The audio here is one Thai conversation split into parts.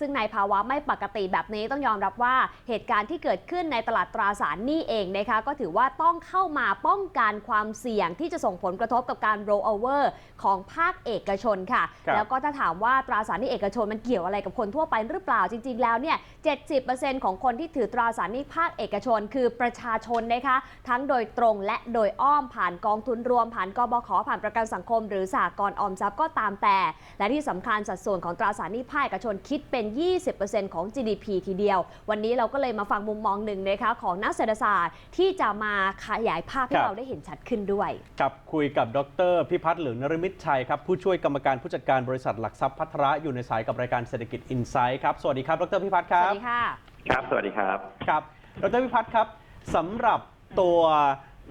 ซึ่งในภาวะไม่ปกติแบบนี้ต้องยอมรับว่าเหตุการณ์ที่เกิดขึ้นในตลาดตราสารหนี้เองนะคะก็ถือว่าต้องเข้ามาป้องกันความเสี่ยงที่จะส่งผลกระทบกับการ roll over ของภาคเอกชนค่ะครับแล้วก็ถ้าถามว่าตราสารหนี้เอกชนมันเกี่ยวอะไรกับคนทั่วไปหรือเปล่าจริง ๆ แล้วเนี่ย 70%ของคนที่ถือตราสารหนี้ภาคเอกชน คือประชาชนนะคะ ทั้งโดยตรงและโดยอ้อมผ่านกองทุนรวมผ่านกบขผ่านประกันสังคม หรือสหกรณ์ออมทรัพย์ก็ตามแต่ และที่สำคัญสัดส่วนของตราสารหนี้ภาคเอกชนคิดเป็น20%ของ GDP ทีเดียว วันนี้เราก็เลยมาฟังมุมมองหนึ่งนะคะของนักเศรษฐศาสตร์ที่จะมาขยายภาพให้ครับเราได้เห็นชัดขึ้นด้วย กับคุยกับดรพิพัฒน์หรือนรมิตชัยครับผู้ช่วยกรรมการผู้จัดการบริษัทหลักทรัพย์พัทระอยู่ในสายกับรายการเศรษฐกิจอินไซด์ครับสวัสดีครับดรพิพัฒน์คสรัวับสดีค่ะ ครับ สวัสดีครับ ครับดรพิพัฒน์ครับสำหรับตัว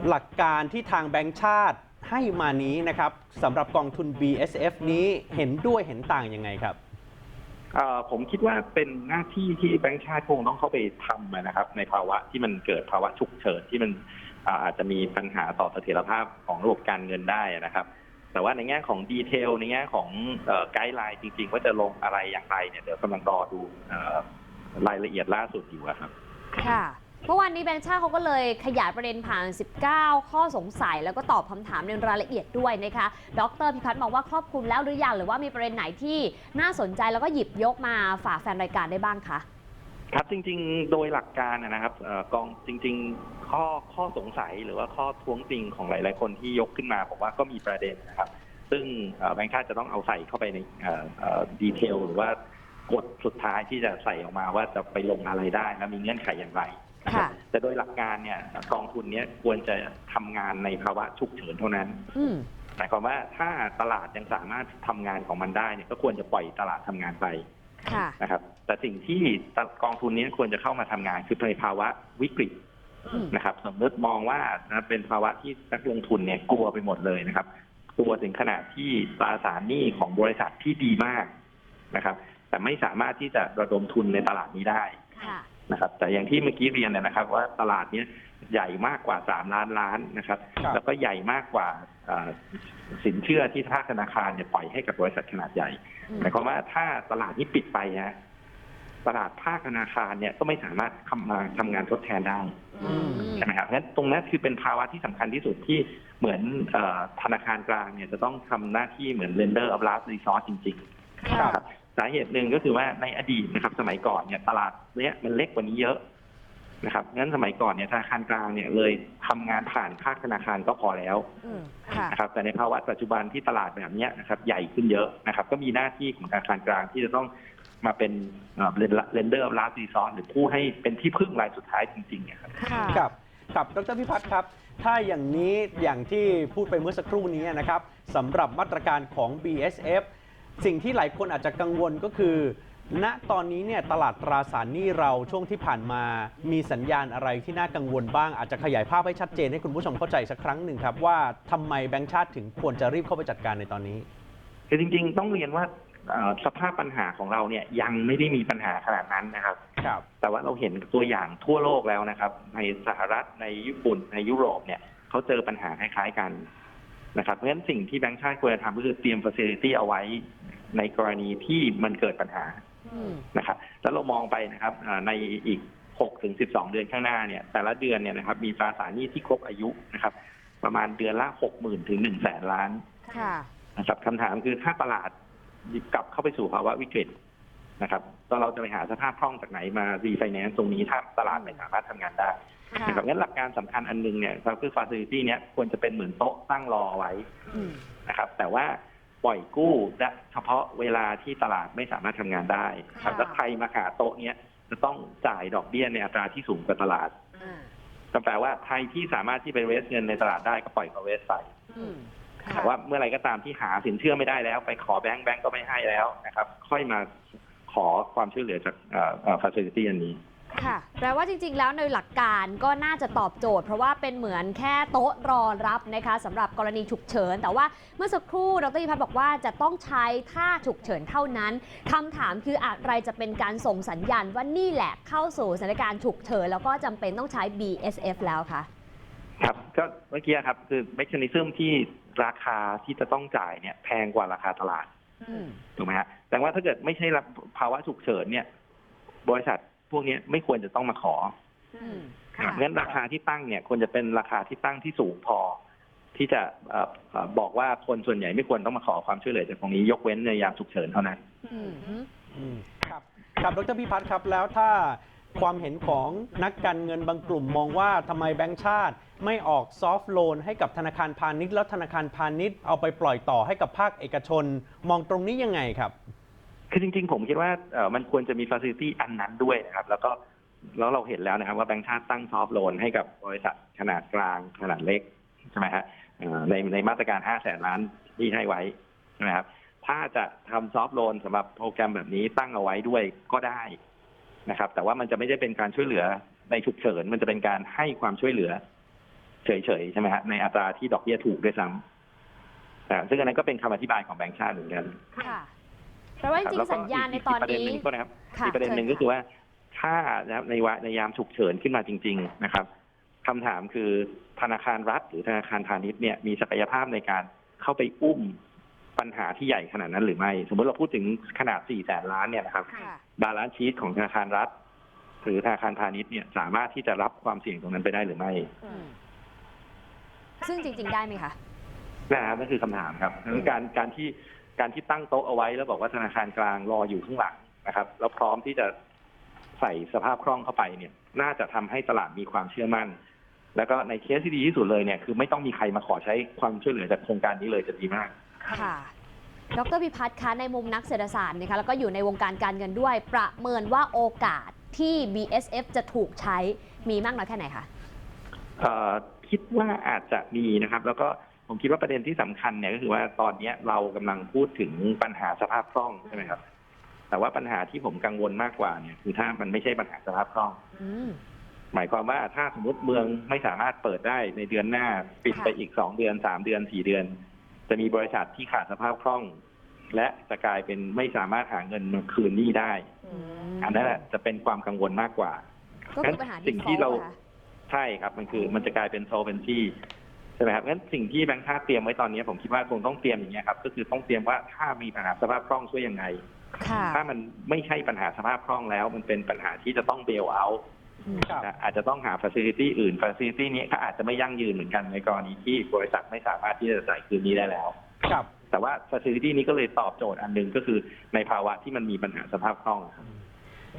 หลักการที่ทางแบงก์ชาติให้มานี้นะครับสำหรับกองทุน BSF นี้เห็นด้วยเห็นต่างยังไงครับ เอ่อผมคิดว่าเป็นหน้าที่ที่แบงค์ชาติคงต้องเข้าไปทำนะครับ ในภาวะที่มันเกิดภาวะฉุกเฉินที่มันอ่าอาจจะมีปัญหาต่อเสถียรภาพของระบบการเงินได้นะครับ แต่ว่าในแง่ของดีเทลในแง่ของไกด์ไลน์จริงๆ ว่าจะลงอะไรอย่างไรเนี่ยเดี๋ยวกำลังรอดูเอ่อรายละเอียดล่าสุดอยู่อะครับ ค่ะ เมื่อวานนี้แบงค์ชาติเขาก็เลยขยายประเด็นผ่าน 19 ข้อสงสัย แล้วก็ตอบคำถามในรายละเอียดด้วยนะคะ ดรพิพัฒน์มองว่าครอบคลุมแล้วหรือยังหรือว่ามีประเด็นไหนที่น่าสนใจแล้วก็หยิบยกมาฝากแฟนรายการได้บ้างคะครับจริงๆ โดยหลักการนะครับกองจริง ๆ ข้อข้อสงสัยหรือว่าข้อท้วงติงของหลาย ๆ คนที่ยกขึ้นมาผมว่าก็มีประเด็นนะครับ ซึ่งแบงค์ชาติจะต้องเอาใส่เข้าไปในดีเทลหรือว่ากฎสุดท้ายที่จะใส่ออกมาว่าจะไปลงอะไรได้และมีเงื่อนไขอย่างไร นะครับค่ะแต่โดยหลักการเนี่ยกองทุนเนี้ยควรจะทำงานในภาวะฉุกเฉินเท่านั้นอืมหมายความว่าถ้าตลาดยังสามารถทำงานของมันได้เนี่ยก็ควรจะปล่อยตลาดทำงานไปค่ะ นะครับ แต่สิ่งที่กองทุนนี้ควรจะเข้ามาทำงานคือในภาวะวิกฤต อืม นะครับสมมติมองว่านะเป็นภาวะที่นักลงทุนเนี่ยกลัวไปหมดเลยนะครับกลัวถึงขนาดที่ตราสารหนี้ของบริษัทที่ดีมากนะครับ แต่ไม่สามารถที่จะระดมทุนในตลาดนี้ได้ ค่ะ นะครับ แต่อย่างที่เมื่อกี้เรียนเนี่ยนะครับ ว่าตลาดเนี้ยใหญ่มากกว่าสามล้านล้านนะครับ ครับ แล้วก็ใหญ่มากกว่าเอ่อสินเชื่อที่ภาคธนาคารเนี่ยปล่อยให้กับบริษัทขนาดใหญ่อืมหมายความว่าถ้าตลาดนี้ปิดไปนะตลาดภาคธนาคารเนี่ยก็ไม่สามารถทำมาทำงานทดแทนได้อืม ใช่ไหมครับเพราะฉะนั้นตรงนั้นคือเป็นภาวะที่สำคัญที่สุดที่เหมือนเออธนาคารกลางเนี่ยจะต้องทำหน้าที่เหมือน lender of last resort จริง ๆ ค่ะนะครับสาเหตุหนึ่งก็คือว่าในอดีตนะครับ สมัยก่อนเนี่ยตลาดเนี้ยมันเล็กกว่านี้เยอะนะครับงั้นสมัยก่อนเนี่ยธนาคารกลางเนี่ยเลยทำงานผ่านภาคธนาคารก็พอแล้วอืมค่ะ นะครับ แต่ในภาวะปัจจุบันที่ตลาดแบบเนี้ยนะครับ ใหญ่ขึ้นเยอะนะครับ ก็มีหน้าที่ของธนาคารกลางที่จะต้องมาเป็นเลนเดอร์ลาซีซอนหรือผู้ให้เป็นที่พึ่งรายสุดท้ายจริงๆเนี่ยครับ ค่ะ ครับครับดรพิพัฒน์ครับ ถ้าอย่างนี้อย่างที่พูดไปเมื่อสักครู่นี้นะครับสำหรับมาตรการของ BSF สิ่งที่หลายคนอาจจะกังวลก็คือ ณตอนนี้เนี่ยตลาดตราสารหนี้เราช่วงที่ผ่านมามีสัญญาณอะไรที่น่ากังวลบ้าง อาจจะขยายภาพให้ชัดเจนให้คุณผู้ชมเข้าใจสักครั้งหนึ่งครับ ว่าทำไมแบงก์ชาติถึงควรจะรีบเข้าไปจัดการในตอนนี้ คือจริงๆ ต้องเรียนว่าเอ่อสภาพปัญหาของเราเนี่ยยังไม่ได้มีปัญหาขนาดนั้นนะครับ ครับ แต่ว่าเราเห็นตัวอย่างทั่วโลกแล้วนะครับ ในสหรัฐในญี่ปุ่นในยุโรปเนี่ยเขาเจอปัญหาคล้ายๆกัน นะครับเพราะฉะนั้นสิ่งที่แบงก์ชาติควรจะทำก็คือเตรียม facility เอาไว้ในกรณีที่มันเกิดปัญหาอืมนะครับ แล้วเรามองไปนะครับอ่าในอีก 6 ถึง 12 เดือนข้างหน้าเนี่ย แต่ละเดือนเนี่ยนะครับมีตราสารหนี้ที่ครบอายุนะครับ ประมาณเดือนละ 60,000 ถึง 1 0 0 0 0แสนล้านค่ะ นะครับคำถามคือถ้าตลาดกลับเข้าไปสู่ภาวะวิกฤตนะครับตอนเราจะไปหาสภาพคล่องจากไหนมารีไฟแนนซ์ตรงนี้ถ้าตลาดไม่สามารถทำงานได้ค่ะ นะครับงั้นหลักการสำคัญอันหนึงเนี่ยก็คือ facility เนี้ยควรจะเป็นเหมือนโต๊ะตั้งรอไว้อืมนะครับ แต่ว่าปล่อยกู้ได้เฉพาะเวลาที่ตลาดไม่สามารถทำงานได้ครับค่ะแล้วใครมาหาโต๊ะเนี้ยจะต้องจ่ายดอกเบี้ยในอัตราที่สูงกว่าตลาดอ่าก็แปลว่าใครที่สามารถที่ไปเวสเงินในตลาดได้ก็ปล่อยเขาเวสไปอืมแต่ว่าเมื่อไหรก็ตามที่หาสินเชื่อไม่ได้แล้ว ไปขอแบงก์แบงก์ก็ไม่ให้แล้วนะครับ ค่อยมาขอความช่วยเหลือจากเอ่อเอ่อ facility อันนี้ ค่ะแปลว่าจริง ๆ แล้วในหลักการก็น่าจะตอบโจทย์ เพราะว่าเป็นเหมือนแค่โต๊ะรอรับนะคะสำหรับกรณีฉุกเฉิน แต่ว่าเมื่อสักครู่ดรพิพัฒน์บอกว่าจะต้องใช้ท่าฉุกเฉินเท่านั้นคำถามคืออะไรจะเป็นการส่งสัญญาณว่านี่แหละเข้าสู่สถานการณ์ฉุกเฉิน แล้วก็จำเป็นต้องใช้ BSF แล้วคะครับก็เมื่อกี้ครับคือ mechanism ที่ราคาที่จะต้องจ่ายเนี่ยแพงกว่าราคาตลาด อืม ถูกไหมฮะแต่แต่ว่าถ้าเกิดไม่ใช่รับภาวะฉุกเฉินเนี่ย บริษัท พวกนี้ไม่ควรจะต้องมาขออืมครัค่ะบงั้นราคาที่ตั้งเนี่ยควรจะเป็นราคาที่ตั้งที่สูงพอ ที่จะเอ่อเอ่อบอกว่าคนส่วนใหญ่ไม่ควรต้องมาขอความช่วยเหลือจากตรงนี้ยกเว้นในยามฉุกเฉินเท่านั้นอืมอืมครับครับดรพิพัฒน์ครับแล้วถ้าความเห็นของนักการเงินบางกลุ่มมองว่าทำไมแบงก์ชาติไม่ออกซอฟท์โลนให้กับธนาคารพาณิชย์แล้วธนาคารพาณิชย์เอาไปปล่อยต่อให้กับภาคเอกชน มองตรงนี้ยังไงครับ คือจริงๆ ผมคิดว่าเอ่อมันควรจะมีฟ a ซิลิตี้อันนั้นด้วยนะครับ แล้วก็แล้วเราเห็นแล้วนะครับว่าแบงก์ชาติตั้งซอฟท์โลนให้กับบริษัทขนาดกลางขนาดเล็กใช่ไหมฮะเอ่อในในมาตรการ 5 แสนล้านที่ให้ไว้ใช่ไหมครับถ้าจะทำซอฟท์โลนสำหรับโปรแกรมแบบนี้ตั้งเอาไว้ด้วยก็ได้นะครับ แต่ว่ามันจะไม่ได้เป็นการช่วยเหลือในฉุกเฉินมันจะเป็นการให้ความช่วยเหลือ เฉยๆใช่ไหมฮะในอัตราที่ดอกเบี้ยถูกด้วยซ้ำอ่าซึ่งอันนั้นก็เป็นคำอธิบายของแบงก์ชาติเหมือนกัน ค่ะ ราะว่าจริงแล้วๆก็สัญญาณในกตอนประเด็นนี้หนึ่งก็นะครับค่ะอีกประเด็นหนึ่งเชิญก็คือว่าถ้านะครับในวะในยามฉุกเฉินขึ้นมาจริง ๆนะครับคำถามคือธนาคารรัฐ หรือธนาคารพาณิชย์เนี่ยมีศักยภาพในการเข้าไปอุ้มปัญหาที่ใหญ่ขนาดนั้นหรือไม่ สมมติเราพูดถึงขนาด 4 แสนล้านเนี่ยนะครับค่ะบาลานซ์ชีตของธนาคารรัฐ หรือธนาคารพาณิชย์เนี่ยสามารถที่จะรับความเสี่ยงตรงนั้นไปได้หรือไม่อืมซึ่งจริง ๆ ได้ไหมคะนะครับนั่นคือคำถามครับดังนั้นการการที่ การที่ตั้งโต๊ะเอาไว้แล้วบอกว่าธนาคารกลางรออยู่ข้างหลังนะครับแล้วพร้อมที่จะใส่สภาพคล่องเข้าไปเนี่ย น่าจะทำให้ตลาดมีความเชื่อมั่น แล้วก็ในเคสที่ดีที่สุดเลยเนี่ยคือไม่ต้องมีใครมาขอใช้ความช่วยเหลือจากโครงการนี้เลยจะดีมากค่ะดรพิพัฒน์คะในมุมนักเศรษฐศาสตร์นะคะแล้วก็อยู่ในวงการการเงินด้วย ประเมินว่าโอกาสที่ BSF จะถูกใช้มีมากน้อยแค่ไหนคะเอ่อคิดว่าอาจจะมีนะครับ แล้วก็ ผมคิดว่าประเด็นที่สำคัญเนี่ยก็คือว่าตอนเนี้ยเรากำลังพูดถึงปัญหาสภาพคล่องใช่ไหมครับ แต่ว่าปัญหาที่ผมกังวลมากกว่าเนี่ย คือถ้ามันไม่ใช่ปัญหาสภาพคล่องอืมหมายความว่าถ้าสมมติเมืองไม่สามารถเปิดได้ในเดือนหน้าปิดไปค่ะอีกสองเดือนสามเดือนสี่เดือน จะมีบริษัทที่ขาดสภาพคล่อง และจะกลายเป็นไม่สามารถหาเงินมาคืนหนี้ได้อันนั้นแหละจะเป็นความกังวลมากกว่าก็คือปัญหาสิ่งที่ default เราอะค่ะใช่ครับ มันคือมันจะกลายเป็น solvency ใช่ไหมครับงั้นสิ่งที่แบงค์ชาติเตรียมไว้ตอนนี้ผมคิดว่าคงต้องเตรียมอย่างนี้ยครับก็คือต้องเตรียมว่าถ้ามีปัญหาสภาพคล่องช่วยยังไงค่ะถ้ามันไม่ใช่ปัญหาสภาพคล่องแล้ว มันเป็นปัญหาที่จะต้องเบลเอาอืมครับอาจจะต้องหา facility อื่น facility นี้ก็อาจจะไม่ยั่งยืนเหมือนกันในกรณีที่บริษัทไม่สามารถที่จะจ่ายคืนนี้ได้แล้วครับแต่ว่า facility นี้ก็เลยตอบโจทย์อันหนึงก็คือในภาวะที่มันมีปัญหาสภาพคล่องครับ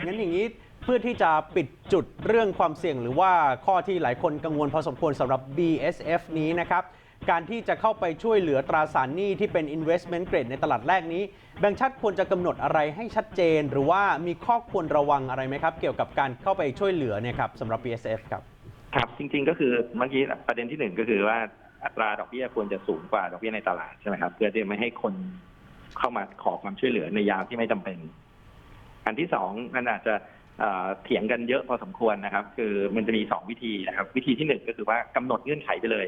งั้นอย่างนี้ เพื่อที่จะปิดจุดเรื่องความเสี่ยง หรือว่าข้อที่หลายคนกังวลพอสมควรสำหรับ BSF นี้นะครับการที่จะเข้าไปช่วยเหลือตราสารหนี้ที่เป็น investment grade ในตลาดแรกนี้ แบงก์ชาติควรจะกำหนดอะไรให้ชัดเจน หรือว่ามีข้อควรระวังอะไรไหมครับ เกี่ยวกับการเข้าไปช่วยเหลือเนี่ยครับสำหรับ BSF ครับครับจริงๆก็คือเมื่อกี้ประเด็นที่หนึ่งก็คือว่าอัตราดอกเบี้ยควรจะสูงกว่าดอกเบี้ยในตลาดใช่ไหมครับเพื่อที่ไม่ให้คนเข้ามาขอความช่วยเหลือในยามที่ไม่จำเป็น อันที่สองมันอาจจะ เอ่อเถียงกันเยอะพอสมควรนะครับ คือมันจะมีสองวิธีนะครับ วิธีที่หนึ่งก็คือว่ากำหนดเงื่อนไขไปเลย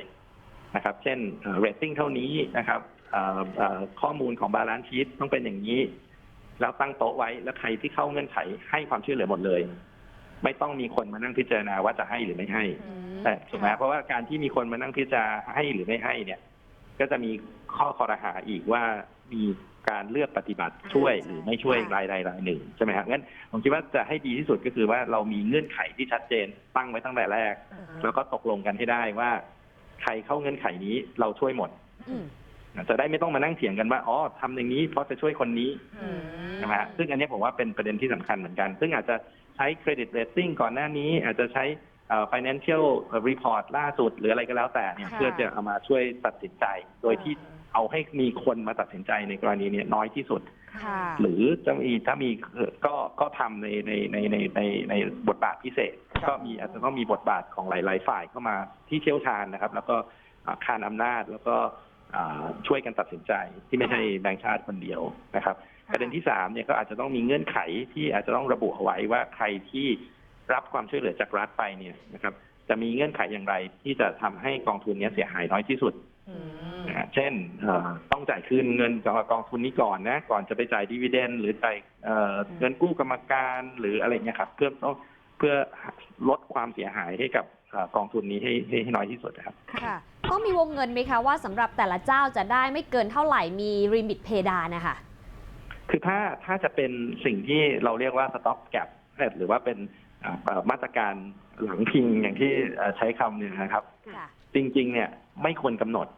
นะครับ เช่นเรตติ้งเท่านี้นะครับเอ่อเอ่อข้อมูลของบาลานซ์ชีตต้องเป็นอย่างนี้แล้วตั้งโต๊ะไว้แล้วใครที่เข้าเงื่อนไขให้ความช่วยเหลือหมดเลย ไม่ต้องมีคนมานั่งพิจารณาว่าจะให้หรือไม่ให้อืมแต่ถูกไหมเพราะว่าการที่มีคนมานั่งพิจารณาให้หรือไม่ให้เนี่ย ก็จะมีข้อคอรหาอีกว่ามี การเลือกปฏิบัติช่วยใช่หรือไม่ช่วยค่ะรายใดรายหนึ่งใช่ไหมครับงั้นผมคิดว่าจะให้ดีที่สุดก็คือว่าเรามีเงื่อนไขที่ชัดเจนตั้งไว้ตั้งแต่แรก แล้วก็ตกลงกันให้ได้ว่า ใครเข้าเงื่อนไขนี้เราช่วยหมดอืมจะได้ไม่ต้องมานั่งเถียงกันว่าอ๋อทำอย่างนี้เพราะจะช่วยคนนี้อืมใช่ไหมฮะซึ่งอันนี้ผมว่าเป็นประเด็นที่สำคัญเหมือนกัน ซึ่งอาจจะใช้เครดิตเรตติ้งก่อนหน้านี้ อาจจะใช้เอ่อ financial report ล่าสุด หรืออะไรก็แล้วแต่เนี่ยค่ะเพื่อจะเอามาช่วยตัดสินใจโดยที่ เอาให้มีคนมาตัดสินใจในกรณีเนี้น้อยที่สุด ค่ะหรือจะมีถ้ามีเอ่อก็ก็ทำในในในในในในบทบาทพิเศษครับก็มีอาจจะต้องมีบทบาทของหลาย ๆ ฝ่ายเข้ามาที่เชี่ยวชาญนะครับ แล้วก็อ่าคานอำนาจแล้วก็อ่าช่วยกันตัดสินใจที่ไม่ใช่แบงค์ชาติคนเดียวนะครับ ประเด็นที่สามเนี่ยก็อาจจะต้องมีเงื่อนไขที่อาจจะต้องระบุเอาไว้ว่าใครที่รับความช่วยเหลือจากรัฐไปเนี่ยนะครับ จะมีเงื่อนไขอย่างไรที่จะทำให้กองทุนเนี้ยเสียหายน้อยที่สุดนะฮะ เช่นเอ่อต้องจ่ายคืนเงินกับกองทุนนี้ก่อนนะ ก่อนจะไปจ่ายดีเวเดนหรือจ่ายเอ่อเงินกู้กรรมการหรืออะไรเงี้ยครับเพื่อต้องเพื่อลดความเสียหายให้กับเอ่อกองทุนนี้ให้ให้ให้น้อยที่สุดนะครับค่ะต้องมีวงเงินไหมคะว่าสำหรับแต่ละเจ้าจะได้ไม่เกินเท่าไหร่มีริมิตเพดานนะคะคือถ้าถ้าจะเป็นสิ่งที่เราเรียกว่า stop gap หรือว่าเป็นอ่าเอ่อมาตรการหลังพิงอย่างที่เอ่อใช้คำเนี่ยนะครับค่ะจริงๆ เนี่ยไม่ควรกำหนดอ่า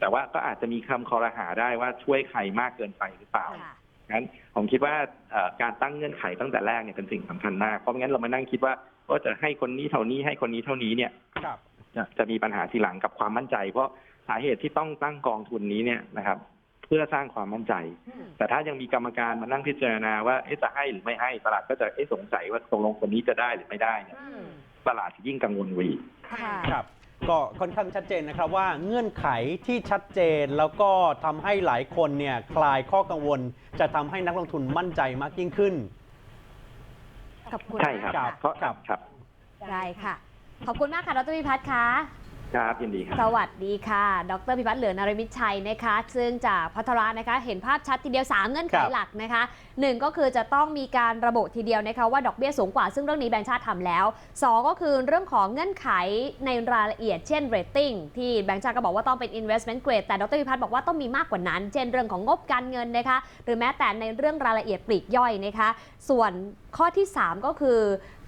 แต่ว่าก็อาจจะมีคำคอรหาได้ว่าช่วยใครมากเกินไปหรือเปล่าค่ะงั้นผมคิดว่าเอ่อการตั้งเงื่อนไขตั้งแต่แรกเนี่ยเป็นสิ่งสำคัญมาก เพราะงั้นเรามานั่งคิดว่าก็จะให้คนนี้เท่านี้ให้คนนี้เท่านี้เนี่ยครับจะจะมีปัญหาทีหลังกับความมั่นใจ เพราะสาเหตุที่ต้องตั้งกองทุนนี้เนี่ยนะครับ เพื่อสร้างความมั่นใจอืมแต่ถ้ายังมีกรรมการมานั่งพิจารณาว่าเอ๊ะจะให้หรือไม่ให้ตลาดก็จะเอ๊ะสงสัยว่าตกลงคนนี้จะได้หรือไม่ได้เนี่ยอืมตลาดจะยิ่งกังวลกว่าอีกค่ะครับ ก็ค่อนข้างชัดเจนนะครับว่าเงื่อนไขที่ชัดเจนแล้วก็ทำให้หลายคนเนี่ยคลายข้อกังวล จะทำให้นักลงทุนมั่นใจมากยิ่งขึ้นขอบคุณใช่ครับมากเพราะครับครับ ได้ค่ะ ขอบคุณมากค่ะดรพิพัฒน์ค่ะ ครับยินดีครับ สวัสดีค่ะ ดรพิพัฒน์เหลือนารมิตชัยนะคะ ซึ่งจากพัทรานะคะ เห็นภาพชัดทีเดียว 3 เงื่อนไขครับหลักนะคะหนึ่งก็คือจะต้องมีการระบุทีเดียวนะคะว่าดอกเบี้ยสูงกว่า ซึ่งเรื่องนี้แบงก์ชาติทำแล้ว 2 ก็คือเรื่องของเงื่อนไขในรายละเอียด เช่น rating ที่แบงก์ชาติก็บอกว่าต้องเป็น investment grade แต่ดรพิพัฒน์บอกว่าต้องมีมากกว่านั้น เช่นเรื่องของงบการเงินนะคะ หรือแม้แต่ในเรื่องรายละเอียดปลีกย่อยนะคะ ส่วนข้อที่ 3 ก็คือ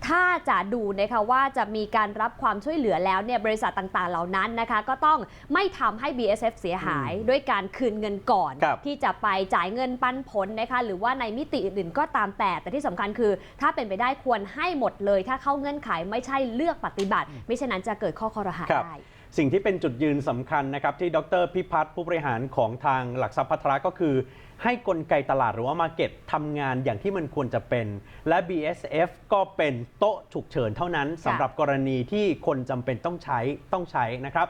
ถ้าจะดูนะคะว่าจะมีการรับความช่วยเหลือแล้วเนี่ยบริษัทต่างๆ เหล่านั้นนะคะ ก็ต้องไม่ทำให้ BSF เสียหายด้วยการคืนเงินก่อนครับที่จะไปจ่ายเงินปันผลนะคะหรือว่าในมิติอื่นๆก็ตามแต่ แต่ที่สำคัญคือ ถ้าเป็นไปได้ควรให้หมดเลย ถ้าเข้าเงื่อนไขไม่ใช่เลือกปฏิบัติ ไม่เช่นนั้นจะเกิดข้อคอรหาครับได้ สิ่งที่เป็นจุดยืนสำคัญนะครับที่ดรพิพัฒน์ผู้บริหารของทางหลักทรัพย์พัฒระก็คือ ให้กลไกตลาดหรือว่ามาเก็ตทำงานอย่างที่มันควรจะเป็น และ BSF ก็เป็นโต๊ะฉุกเฉินเท่านั้นสำหรับกรณีที่คนจำเป็นต้องใช้ต้องใช้นะครับ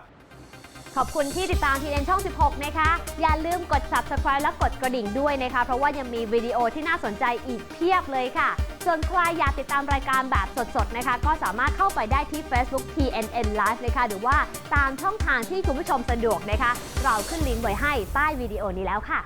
ขอบคุณที่ติดตามทีเอ็นช่อง 16 นะคะ อย่าลืมกด subscribe และกดกระดิ่งด้วยนะคะ เพราะว่ายังมีวิดีโอที่น่าสนใจอีกเพียบเลยค่ะ ส่วนใครอยากติดตามรายการแบบสดๆนะคะ ก็สามารถเข้าไปได้ที่ Facebook TNN Live เลยค่ะหรือว่าตามช่องทางที่คุณผู้ชมสะดวกนะคะ เราขึ้นลิงก์ไว้ให้ใต้วิดีโอนี้แล้วค่ะ